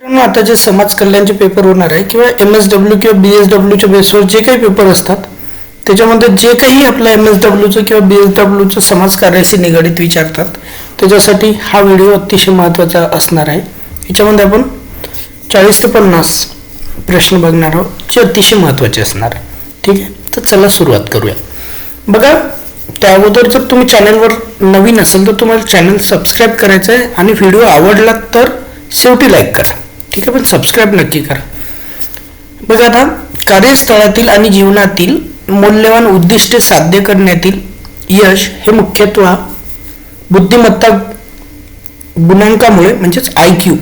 मित्रांनो आता जे समाज कल्याणचे पेपर होणार आहे किंवा एम एस डब्ल्यू किंवा बी एस डब्ल्यूच्या बेसवर जे काही पेपर असतात त्याच्यामध्ये जे काही आपलं एम एस डब्ल्यूचं किंवा बी एस डब्ल्यूचं समाज कार्याशी निगडीत विचारतात त्याच्यासाठी हा व्हिडिओ अतिशय महत्त्वाचा असणार आहे. याच्यामध्ये आपण चाळीस ते पन्नास प्रश्न बघणार आहोत जे अतिशय महत्त्वाचे असणार आहे. ठीक आहे? तर चला सुरुवात करूया. बघा त्या अगोदर जर तुम्ही चॅनलवर नवीन असेल तर तुम्हाला चॅनल सबस्क्राईब करायचं आहे आणि व्हिडिओ आवडला तर शेवटी लाईक करा. ठीक आहे पण सबस्क्राईब नक्की करा. बघा आता कार्यस्थळातील आणि जीवनातील मौल्यवान उद्दिष्टे साध्य करण्यातील यश हे मुख्यत्व बुद्धिमत्ता गुणांकामुळे म्हणजेच आय क्यू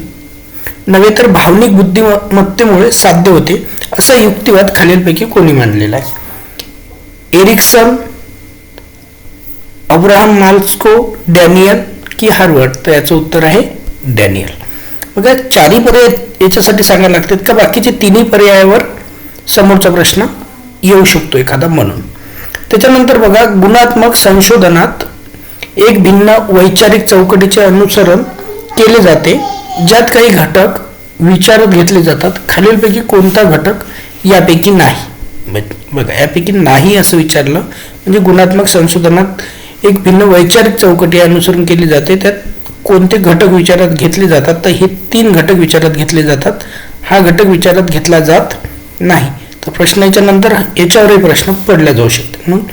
नव्हे तर भावनिक बुद्धिमत्तेमुळे साध्य होते असा युक्तिवाद खालीलपैकी कोणी मांडलेला आहे. एरिक्सन अब्राहम माल्स्को डॅनियल की हार्वर्ड? तर याचं उत्तर आहे डॅनियल. बघा चारही पर्याय याच्यासाठी सांगायला लागतात का? बाकीचे तिन्ही पर्यायावर समोरचा प्रश्न येऊ शकतो एखादा म्हणून. त्याच्यानंतर बघा गुणात्मक संशोधनात एक भिन्न वैचारिक चौकटीचे अनुसरण केले जाते ज्यात काही घटक विचारात घेतले जातात. खालीलपैकी कोणता घटक यापैकी नाही? बघा यापैकी नाही असं विचारलं म्हणजे गुणात्मक संशोधनात एक भिन्न वैचारिक चौकटी अनुसरण केली जाते त्यात कोणते घटक विचारात घेतले जातात तर हे तीन घटक विचारात घेतले जातात. हा घटक विचारात घेतला जात नाही. तर प्रश्नाच्या नंतर याच्यावरही प्रश्न पडला जाऊ शकतो. म्हणून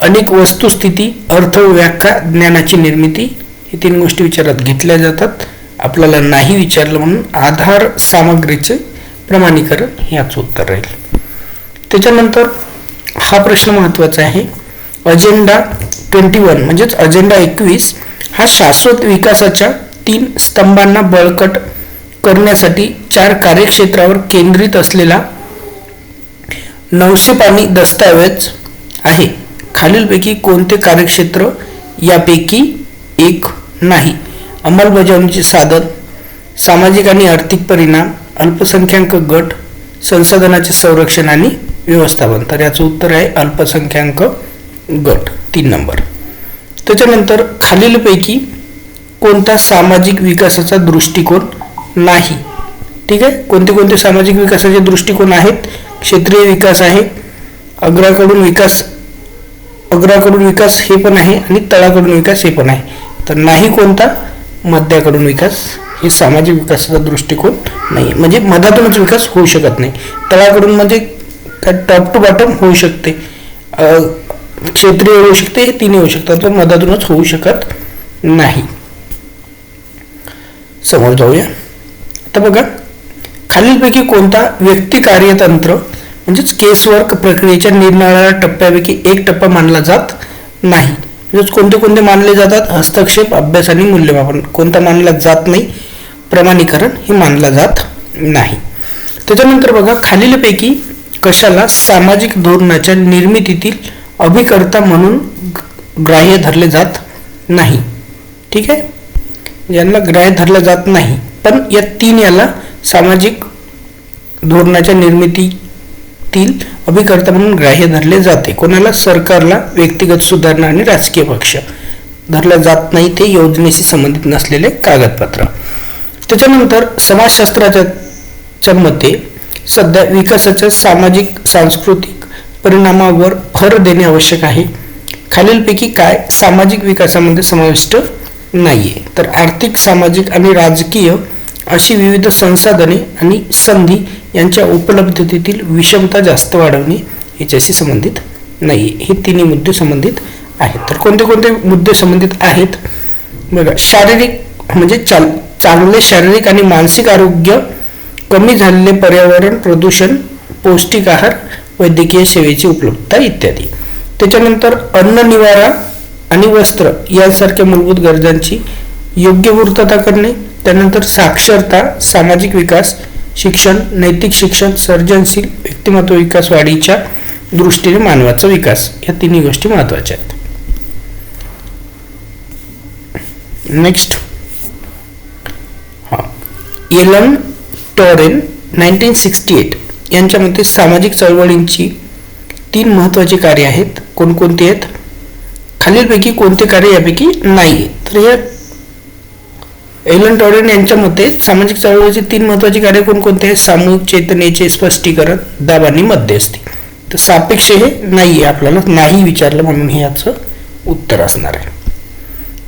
अनेक वस्तुस्थिती अर्थ व्याख्या ज्ञानाची निर्मिती हे तीन गोष्टी विचारात घेतल्या जातात. आपल्याला नाही विचारलं म्हणून आधार सामग्रीचे प्रमाणीकरण याचं उत्तर राहील. त्याच्यानंतर हा प्रश्न महत्त्वाचा आहे. अजेंडा ट्वेंटी वन म्हणजेच अजेंडा एकवीस हा शाश्वत विकासाच्या तीन स्तंभांना बळकट करण्यासाठी चार कार्यक्षेत्रावर केंद्रित असलेला नऊशे पाणी दस्तावेज आहे. खालीलपैकी कोणते कार्यक्षेत्र यापैकी एक नाही. अंमलबजावणीचे साधन सामाजिक आणि आर्थिक परिणाम अल्पसंख्याक गट संसाधनाचे संरक्षण आणि व्यवस्थापन. तर याचं उत्तर आहे अल्पसंख्याक गट. तीन नंबर. त्याच्यानंतर खालीलपैकी कोणता सामाजिक विकासाचा दृष्टिकोन नाही? ठीक आहे? कोणते कोणते सामाजिक विकासाचे दृष्टिकोन आहेत? क्षेत्रीय विकास आहे अग्राकडून विकास अग्राकडून विकास हे पण आहे आणि तळाकडून विकास हे पण आहे. तर नाही कोणता मध्याकडून विकास हे सामाजिक विकासाचा दृष्टिकोन नाही म्हणजे मधातूनच विकास होऊ शकत नाही. तळाकडून म्हणजे टॉप टू बॉटम होऊ शकते. क्षेत्रीय होऊ शकते हे तिन्ही होऊ शकतात पण मधातूनच होऊ शकत नाही. समोर जाऊया. आता बघा खालीलपैकी कोणता व्यक्ती कार्यतंत्र म्हणजेच केसवर्क प्रक्रियेच्या निरनिराळ्या टप्प्यापैकी एक टप्पा मानला जात नाही. म्हणजेच कोणते कोणते मानले जातात? हस्तक्षेप अभ्यास आणि मूल्यमापन. कोणता मानला जात नाही? प्रमाणीकरण हे मानला जात नाही. त्याच्यानंतर बघा खालीलपैकी कशाला सामाजिक धोरणाच्या निर्मितीतील अभिकर्ता म्हणून ग्राह्य धरले जात नाही. ठीक आहे? यांना ग्राह्य धरलं जात नाही. पण या तीन याला सामाजिक धोरणाच्या निर्मितीतील अभिकर्ता म्हणून ग्राह्य धरले जाते. कोणाला? सरकारला व्यक्तिगत सुधारणा आणि राजकीय पक्ष. धरलं जात नाही ते योजनेशी संबंधित नसलेले कागदपत्र. त्याच्यानंतर समाजशास्त्राच्या मते सध्या विकासाच्या सामाजिक सांस्कृतिक परिणामावर भर देणे आवश्यक आहे. खालीलपैकी काय सामाजिक विकासामध्ये समाविष्ट नाहीये. तर आर्थिक सामाजिक आणि राजकीय अशी विविध संसाधने आणि संधी यांच्या उपलब्धतेतील विषमता जास्त वाढवणे याच्याशी संबंधित नाही हे तिन्ही मुद्दे संबंधित आहेत. तर कोणते कोणते मुद्दे संबंधित आहेत? बघा शारीरिक म्हणजे चाल चांगले शारीरिक आणि मानसिक आरोग्य कमी झालेले पर्यावरण प्रदूषण पौष्टिक आहार वैद्यकीय सेवेची उपलब्धता इत्यादी. त्याच्यानंतर अन्न निवारा आणि वस्त्र यांसारख्या मूलभूत गरजांची योग्य पूर्तता करणे त्यानंतर साक्षरता सामाजिक विकास शिक्षण नैतिक शिक्षण सर्जनशील व्यक्तिमत्व विकास वाढीच्या दृष्टीने मानवाचा विकास या तिन्ही गोष्टी महत्त्वाच्या आहेत. नेक्स्ट हा. Alain Touraine nineteen sixty eight यांच्यामध्ये सामाजिक चळवळींची तीन महत्त्वाची कार्य आहेत. कोणकोणती आहेत? खालीलपैकी कोणते कार्य यापैकी नाही तर हे एलन टॉरेन यांच्या मते सामाजिक चळवळीचे तीन महत्त्वाची कार्य कोणकोणते आहेत? सामूहिक चेतनेचे स्पष्टीकरण दाब आणि मध्यस्थी. तर सापेक्ष हे नाही आहे आपल्याला नाही विचारलं म्हणून हे याचं उत्तर असणार आहे.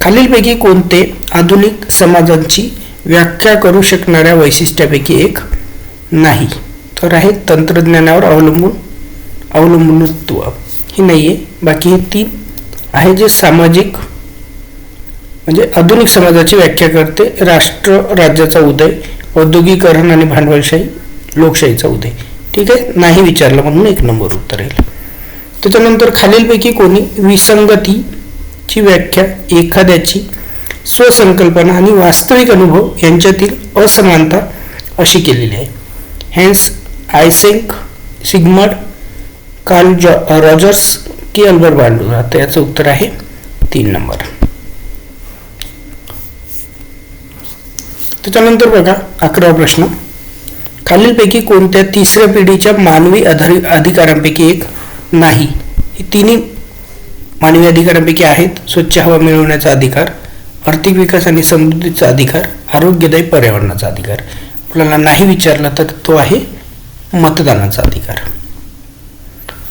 खालीलपैकी कोणते आधुनिक समाजांची व्याख्या करू शकणाऱ्या वैशिष्ट्यापैकी एक नाही. तर आहे तंत्रज्ञानावर अवलंबून अवलंबूनत्व ही नाही आहे बाकी हे तीन आहे जे सामाजिक म्हणजे आधुनिक समाजाची व्याख्या करते. राष्ट्र राज्याचा उदय औद्योगिकरण आणि भांडवलशाही लोकशाहीचा उदय. ठीक आहे? नाही विचारलं म्हणून एक नंबर उत्तर येईल. त्याच्यानंतर खालीलपैकी कोणी? विसंगतीची व्याख्या एखाद्याची स्वसंकल्पना आणि वास्तविक अनुभव यांच्यातील असमानता अशी केलेली आहे. हॅन्स आयसेंक सिगमड कार्ल जॉ रॉजर्स की अल्बर बांडुरा तर याचं उत्तर आहे तीन नंबर. त्याच्यानंतर बघा अकरावा प्रश्न. खालीलपैकी कोणत्या तिसऱ्या पिढीच्या मानवी आधारित अधिकारांपैकी एक नाही? ही तिन्ही मानवी अधिकारांपैकी आहेत. स्वच्छ हवा मिळवण्याचा अधिकार आर्थिक विकास आणि समृद्धीचा अधिकार आरोग्यदायी पर्यावरणाचा अधिकार. आपल्याला नाही विचारला तर तो आहे मतदानाचा अधिकार.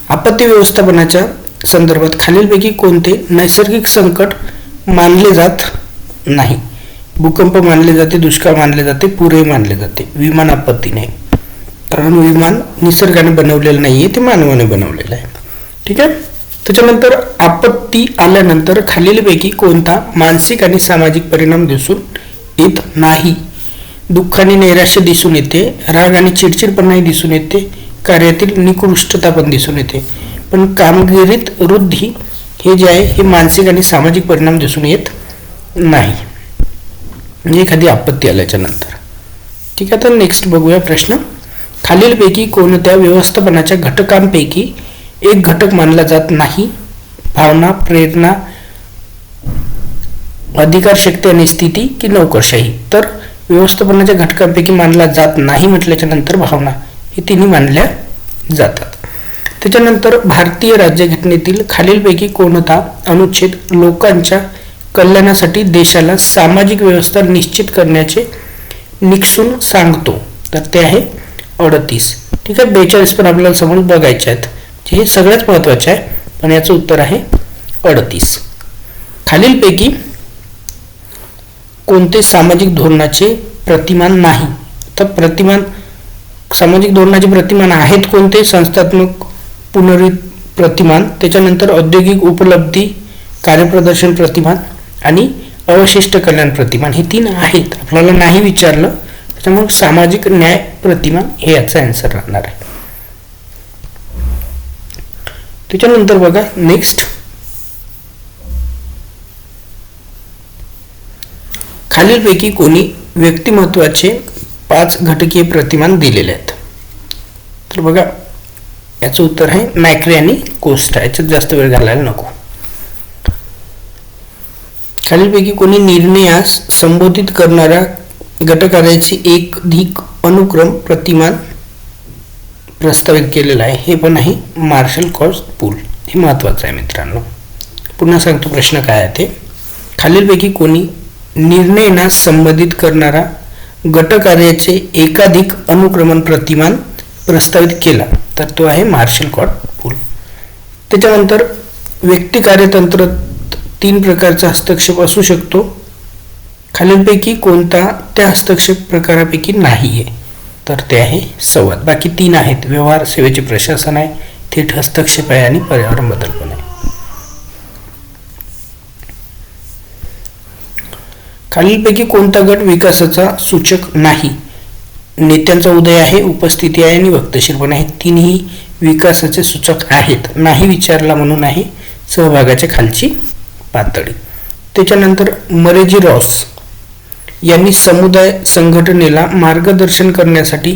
आपत्ती व्यवस्थापनाच्या संदर्भात खालीलपैकी कोणते नैसर्गिक संकट मानले जात नाही? भूकंप मानले जाते दुष्काळ मानले जाते पुरे मानले जाते. विमान आपत्ती नाही. कारण विमान निसर्गाने बनवलेलं नाही आहे ते मानवाने बनवलेलं आहे. ठीक आहे? त्याच्यानंतर आपत्ती आल्यानंतर खालीलपैकी कोणता मानसिक आणि सामाजिक परिणाम दिसून येत नाही? दुःखाने नैराश्य दिसून येते राग आणि चिडचिडपणाही दिसून येते कार्यातील निकृष्टता पण दिसून येते. पण कामगिरीत वृद्धी हे जे आहे हे मानसिक आणि सामाजिक परिणाम दिसून येत नाही. म्हणजे एखादी आपत्ती आल्याच्यानंतर. ठीक आहे तर नेक्स्ट बघूया प्रश्न. खालीलपैकी कोणत्या व्यवस्थापनाच्या घटकांपैकी एक घटक मानला जात नाही? भावना प्रेरणा अधिकार शक्ती आणि स्थिती की नोकरशाही? तर व्यवस्थापनाच्या घटकांपैकी मानला जात नाही म्हटल्याच्या नंतर भावना हे तिन्ही मानल्या जातात. त्याच्यानंतर भारतीय राज्यघटनेतील खालीलपैकी कोणता अनुच्छेद लोकांच्या कल्याणासाठी देशाला सामाजिक व्यवस्था निश्चित करण्याचे निक्षून सांगतो. तर ते आहे अडतीस. ठीक आहे बेचाळीस पण आपल्याला समोर बघायचे आहेत. हे सगळ्यात महत्त्वाचे आहे पण याचं उत्तर आहे अडतीस. खालीलपैकी कोणते सामाजिक धोरणाचे प्रतिमान नाही? तर प्रतिमान सामाजिक धोरणाचे प्रतिमान आहेत कोणते? संस्थात्मक पुनरित प्रतिमान त्याच्यानंतर औद्योगिक उपलब्धी कार्यप्रदर्शन प्रतिमान आणि अवशिष्ट कल्याण प्रतिमान हे तीन आहेत. आपल्याला नाही विचारलं त्याच्यामुळे सामाजिक न्याय प्रतिमान हे याचा आन्सर राहणार आहे. त्याच्यानंतर बघा नेक्स्ट खालीलपैकी कोणी व्यक्तिमत्वाचे पाच घटकीय प्रतिमान दिलेले आहेत. तर बघा याचं उत्तर आहे मॅक्रे आणि कोस्टा. याच्यात जास्त वेळ घालायला नको. खालीलपैकी कोणी निर्णयास संबोधित करणाऱ्या गटकार्याची एक अधिक अनुक्रम प्रतिमान प्रस्तावित केलेलं आहे. हे पण आहे मार्शल कॉर्स पूल. हे महत्त्वाचं आहे मित्रांनो. पुन्हा सांगतो प्रश्न काय आहे ते. खालीलपैकी कोणी निर्णयनास संबंधित करणारा गटकार्याचे एकाधिक अनुक्रमण प्रतिमान प्रस्तावित केला. तर तो आहे मार्शल कॉट पूल. त्याच्यानंतर व्यक्ती कार्यतंत्र तीन प्रकारचा हस्तक्षेप असू शकतो. खालीलपैकी कोणता त्या हस्तक्षेप प्रकारापैकी नाही आहे तर ते आहे संवाद. बाकी तीन आहेत. व्यवहार सेवेचे प्रशासन आहे थेट हस्तक्षेप आहे आणि पर्यावरण बदल पण आहे खालीलपैकी कोणता गट विकासाचा सूचक नाही? नेत्यांचा उदय आहे उपस्थिती आहे आणि वक्तशीरपण आहे. तिन्ही विकासाचे सूचक आहेत. नाही विचारला म्हणून आहे सहभागाच्या खालची पातळी. त्याच्यानंतर मरेजी रॉस यांनी समुदाय संघटनेला मार्गदर्शन करण्यासाठी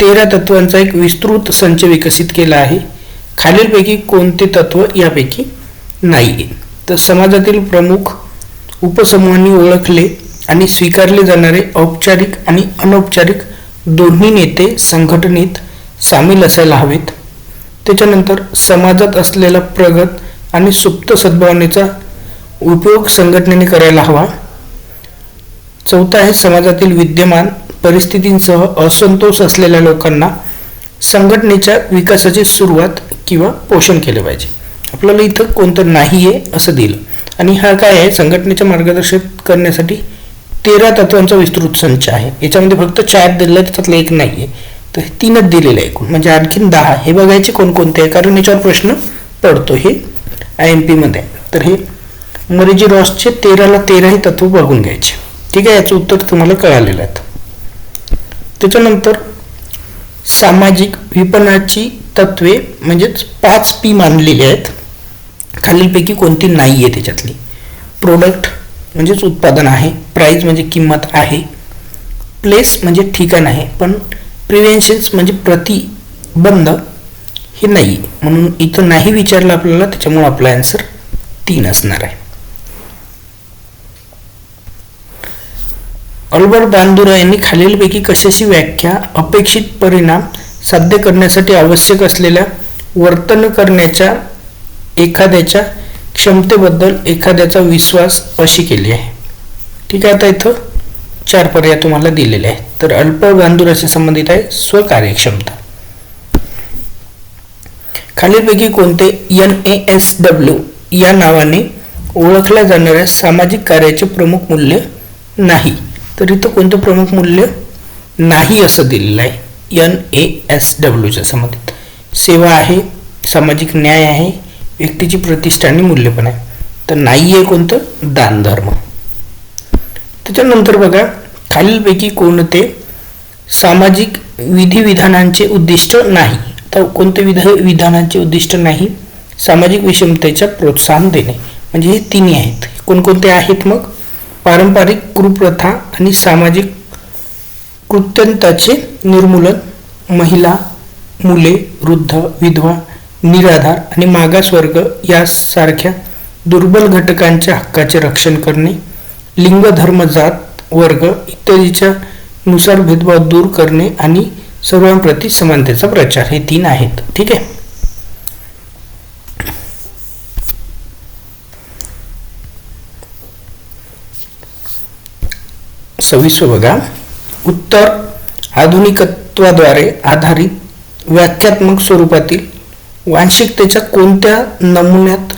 तेरा तत्वांचा एक विस्तृत संच विकसित केला आहे. खालीलपैकी कोणते तत्व यापैकी नाही तर समाजातील प्रमुख उपसमूहांनी ओळखले आणि स्वीकारले जाणारे औपचारिक आणि अनौपचारिक दोन्ही नेते संघटनेत सामील असायला हवेत. त्याच्यानंतर समाजात असलेला प्रगत आणि सुप्त सद्भावनेचा उपयोग संघटनेने करायला हवा. चौथा आहे समाजातील विद्यमान परिस्थितींसह असंतोष असलेल्या लोकांना संघटनेच्या विकासाची सुरुवात किंवा पोषण केले पाहिजे. आपल्याला इथं कोणतं नाही आहे असं दिलं. आणि हा काय आहे? संघटनेच्या मार्गदर्शन करण्यासाठी तेरा तत्वांचा विस्तृत संच आहे. याच्यामध्ये फक्त चार दिलं आहे त्याच्यातलं एक नाही आहे तर हे तीनच दिलेलं आहे एकूण. म्हणजे आणखीन दहा. हे बघायचे कोणकोणते आहे? कारण याच्यावर प्रश्न पडतो हे आय एम पीमध्ये तर हे मरिजी रॉसचे तेराला तेराही तत्व बघून घ्यायचे. ठीक आहे? याचं उत्तर तुम्हाला कळालेलं आहे. त्याच्यानंतर सामाजिक विपणाची तत्वे म्हणजेच पाच पी मानलेली आहेत. खालीलपैकी कोणती नाही आहे त्याच्यातली. प्रोडक्ट म्हणजेच उत्पादन आहे प्राईज म्हणजे किंमत आहे प्लेस म्हणजे ठिकाण आहे पण प्रिव्हेन्शन्स म्हणजे प्रतिबंध हे नाही म्हणून इथं नाही विचारलं आपल्याला त्याच्यामुळे आपला आन्सर तीन असणार आहे. अल्बर्ट बांदुरा यांनी खालीलपैकी कशाची व्याख्या अपेक्षित परिणाम साध्य करण्यासाठी आवश्यक असलेल्या वर्तन करण्याच्या एखाद्याच्या क्षमतेबद्दल एखाद्याचा विश्वास अशी केली आहे. ठीक आहे आता इथं चार पर्याय तुम्हाला दिलेले आहेत. तर अल्प गांधुराशी संबंधित आहे स्वकार्यक्षमता. खालीलपैकी कोणते एन ए एस डब्ल्यू या नावाने ओळखल्या जाणाऱ्या सामाजिक कार्याचे प्रमुख मूल्य नाही? तर इथं कोणतं प्रमुख मूल्य नाही असं दिलेलं आहे. एन ए एस डब्ल्यूच्या संबंधित. सेवा आहे सामाजिक न्याय आहे व्यक्तीची प्रतिष्ठा आणि मूल्य पण आहे. तर नाही आहे कोणतं? दान धर्म त्याच्यानंतर बघा खालीलपैकी कोणते सामाजिक विधिविधानांचे उद्दिष्ट नाही. तर कोणते विध विधानांचे उद्दिष्ट नाही? सामाजिक विषमतेच्या प्रोत्साहन देणे. म्हणजे हे तिन्ही आहेत. कोणकोणते आहेत मग? पारंपरिक कुप्रथा आणि सामाजिक कृत्यंताचे निर्मूलन. महिला मुले वृद्ध विधवा निराधार आणि मागासवर्ग यासारख्या दुर्बल घटकांच्या हक्काचे रक्षण करणे लिंग धर्म जात वर्ग इत्यादीच्या नुसार भेदभाव दूर करणे आणि सर्वांप्रती समानतेचा प्रचार हे तीन आहेत. ठीक आहे? सविस्व बघा. उत्तर आधुनिकत्वाद्वारे आधारित व्याख्यात्मक स्वरूपातील वांशिकतेच्या कोणत्या नमुन्यात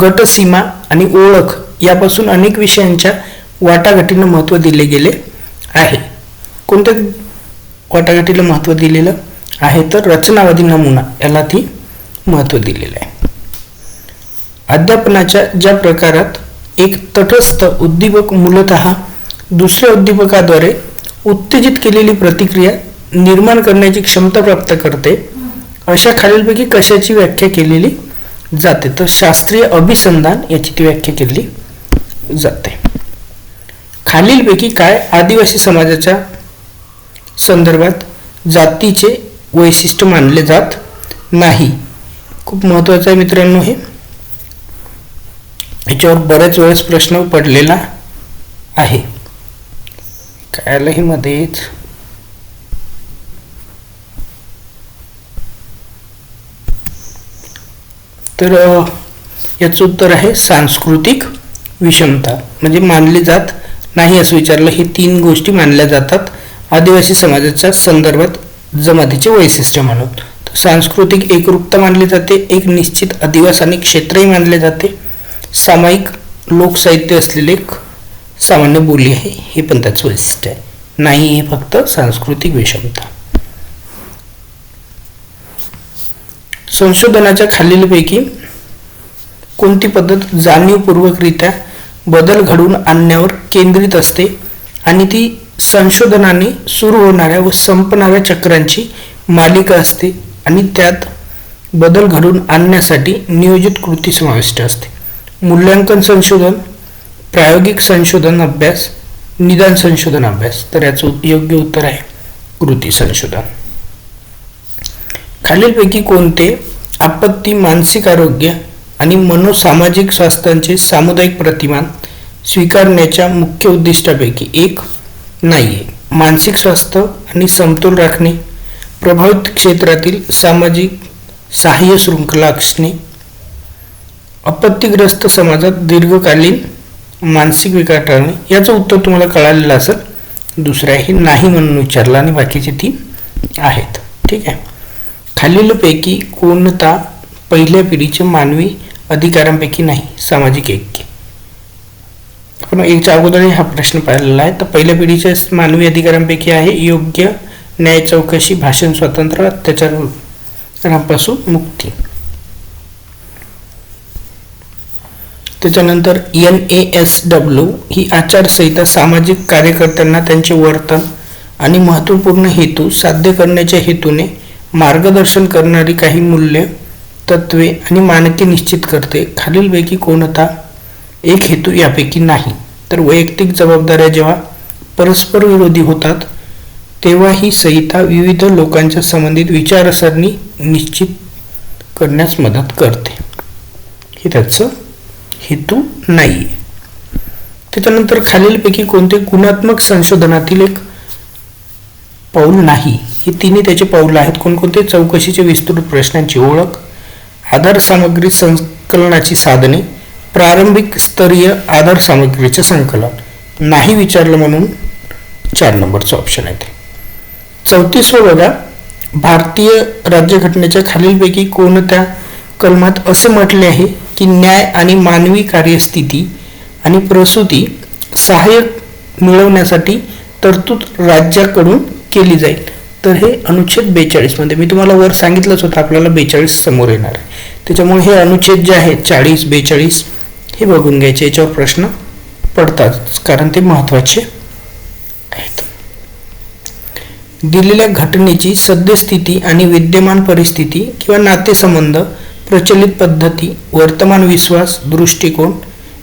गटसीमा आणि ओळख यापासून अनेक विषयांच्या वाटाघाटीनं महत्त्व दिले गेले आहे. कोणत्या वाटाघाटीला महत्त्व दिलेलं आहे? तर रचनावादी नमुना याला ती महत्त्व दिलेलं आहे. अध्यापनाच्या ज्या प्रकारात एक तटस्थ उद्दीपक मूलत दुसऱ्या उद्दीपकाद्वारे उत्तेजित केलेली प्रतिक्रिया निर्माण करण्याची क्षमता प्राप्त करते अशा खालीलपैकी कशाची व्याख्या केलेली जाते? तर शास्त्रीय अभिसंधान याची ती व्याख्या केली जाते. खालीलपैकी काय आदिवासी समाजाच्या संदर्भात जातीचे वैशिष्ट्य मानले जात नाही? खूप महत्त्वाचं आहे मित्रांनो हे. याच्यावर बऱ्याच वेळेस प्रश्न पडलेला आहे. काय आलं हे मध्येच तर याचं उत्तर आहे सांस्कृतिक विषमता. म्हणजे मानली जात नाही असं विचारलं. हे तीन गोष्टी मानल्या जातात. आदिवासी समाजाच्या संदर्भात जमातीचे वैशिष्ट्य म्हणून. तर सांस्कृतिक एकरूपता मानली जाते. एक निश्चित आदिवास आणि क्षेत्रही मानले जाते. सामायिक लोकसाहित्य असलेले एक सामान्य बोली आहे. हे पण त्याचं वैशिष्ट्य आहे. नाही हे फक्त सांस्कृतिक विषमता. संशोधनाच्या खालीलपैकी कोणती पद्धत जाणीवपूर्वकरित्या बदल घडवून आणण्यावर केंद्रित असते आणि ती संशोधनाने सुरू होणाऱ्या व संपणाऱ्या चक्रांची मालिका असते आणि त्यात बदल घडवून आणण्यासाठी नियोजित कृती समाविष्ट असते. मूल्यांकन संशोधन प्रायोगिक संशोधन अभ्यास निदान संशोधन अभ्यास तर याचं योग्य उत्तर आहे कृती संशोधन. खालीलपैकी कोणते आपत्ती मानसिक आरोग्य आणि मनोसामाजिक स्वास्थ्यांचे सामुदायिक प्रतिमान स्वीकारण्याच्या मुख्य उद्दिष्टापैकी एक नाही आहे मानसिक स्वास्थ्य आणि समतोल राखणे प्रभावित क्षेत्रातील सामाजिक सहाय्य शृंखला असणे आपत्तीग्रस्त समाजात दीर्घकालीन मानसिक विकार टाळणे याचं उत्तर तुम्हाला कळालेलं असेल. दुसरं हे नाही म्हणून विचारलं आणि बाकीचे तीन आहेत. ठीक आहे? खालीलपैकी कोणता पहिल्या पिढीचे मानवी अधिकारांपैकी नाही? सामाजिक ऐक्य आपण याच्या अगोदर हा प्रश्न पाहिलेला आहे. तर पहिल्या पिढीच्या मानवी अधिकारांपैकी आहे योग्य न्याय चौकशी भाषण स्वातंत्र्य अत्याचारांपासून मुक्ती. त्याच्यानंतर एन ए एस डब्ल्यू ही आचारसंहिता सामाजिक कार्यकर्त्यांना त्यांचे वर्तन आणि महत्त्वपूर्ण हेतू साध्य करण्याच्या हेतूने मार्गदर्शन करणारी काही मूल्य तत्वे आणि मानके निश्चित करते. खालीलपैकी कोणता एक हेतू यापैकी नाही. तर वैयक्तिक जबाबदाऱ्या जेव्हा परस्पर विरोधी होतात तेव्हा ही संहिता विविध लोकांच्या संबंधित विचारसरणी निश्चित करण्यास मदत करते. हे त्याचं हेतू नाही त्याच्यानंतर खालीलपैकी कोणते गुणात्मक संशोधनातील एक पाऊल नाही. ही तिन्ही त्याचे पाऊल आहेत. कोणकोणते? चौकशीचे विस्तृत प्रश्नांची ओळख आधार सामग्री संकलनाची साधने प्रारंभिक स्तरीय आधार सामग्रीचे संकलन. नाही विचारलं म्हणून चार नंबरचं ऑप्शन आहे ते. चौतीसवं बघा. भारतीय राज्यघटनेच्या खालीलपैकी कोणत्या कलमात असे म्हटले आहे की न्याय आणि मानवी कार्यस्थिती आणि प्रसूती सहाय्यक मिळवण्यासाठी तरतूद राज्याकडून केली जाईल. तर हे अनुच्छेद बेचाळीसमध्ये मी तुम्हाला वर सांगितलंच होतं आपल्याला बेचाळीस समोर येणार आहे. त्याच्यामुळे हे अनुच्छेद जे आहेत चाळीस बेचाळीस हे बघून घ्यायचे याच्यावर प्रश्न पडतात कारण ते महत्त्वाचे आहेत. दिलेल्या घटनेची सद्यस्थिती आणि विद्यमान परिस्थिती किंवा नातेसंबंध प्रचलित पद्धती वर्तमान विश्वास दृष्टिकोन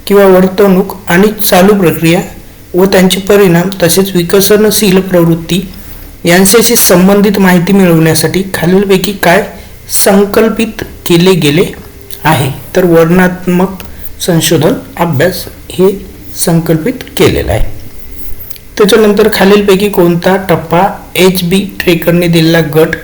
किंवा वर्तणूक आणि चालू प्रक्रिया व त्यांचे परिणाम तसेच विकसनशील प्रवृत्ती यांच्याशी संबंधित माहिती मिळवण्यासाठी खालीलपैकी काय संकल्पित केले गेले आहे? तर वर्णात्मक संशोधन अभ्यास हे संकल्पित केलेलं आहे. त्याच्यानंतर खालीलपैकी कोणता टप्पा एच बी ट्रेकरने दिलेला गट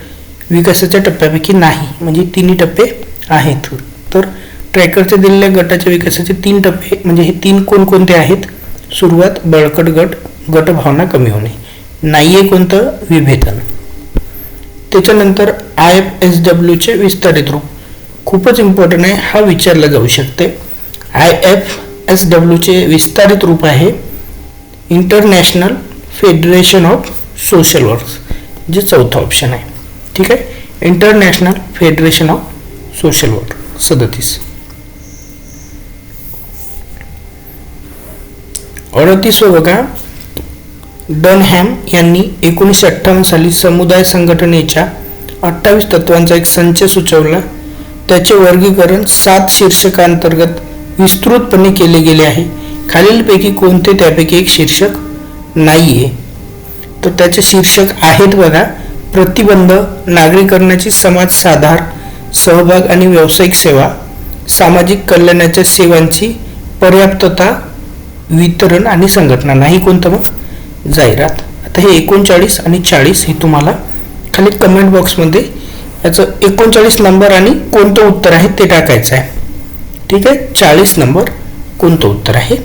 विकासाच्या टप्प्यापैकी नाही म्हणजे तिन्ही टप्पे आहेत. तर ट्रॅकरच्या दिलेल्या गटाच्या विकासाचे तीन टप्पे म्हणजे हे तीन कोणकोणते आहेत? सुरुवात बळकट गट गटभावना कमी होणे. नाही आहे कोणतं? विभेदन. त्याच्यानंतर आय एफ एस डब्ल्यूचे विस्तारित रूप. खूपच इम्पॉर्टंट आहे हा विचारला जाऊ शकते. आय एफ एस डब्ल्यूचे विस्तारित रूप आहे international federation of social works जे चौथा ऑप्शन आहे. ठीक आहे? International federation of social work सदतीस. अडतीसवं बघा. डनहॅम यांनी एकोणीसशे अठ्ठावन्न साली समुदाय संघटनेच्या अठ्ठावीस तत्वांचा एक संच सुचवला. त्याचे वर्गीकरण सात शीर्षकांतर्गत विस्तृतपणे केले गेले आहे. खालीलपैकी कोणते त्यापैकी एक शीर्षक नाही आहे तर त्याचे शीर्षक आहेत बघा. प्रतिबंध नागरीकरणाची समाज साधार सहभाग आणि व्यावसायिक सेवा सामाजिक कल्याणाच्या सेवांची पर्याप्तता वितरण आणि संघटना. नाही कोणतं मग? जाहिरात. आता हे एकोणचाळीस आणि चाळीस हे तुम्हाला खाली कमेंट बॉक्समध्ये याचं एकोणचाळीस नंबर आणि कोणतं उत्तर आहे ते टाकायचं आहे. ठीक आहे? चाळीस नंबर कोणतं उत्तर आहे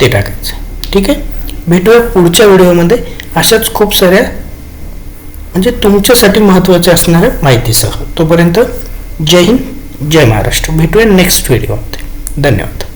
ते टाकायचं आहे. ठीक आहे? भेटूया पुढच्या व्हिडिओमध्ये. अशाच खूप साऱ्या म्हणजे तुमच्यासाठी महत्त्वाच्या असणाऱ्या माहितीसह. तोपर्यंत जय हिंद जय महाराष्ट्र. भेटूया नेक्स्ट व्हिडिओमध्ये धन्यवाद.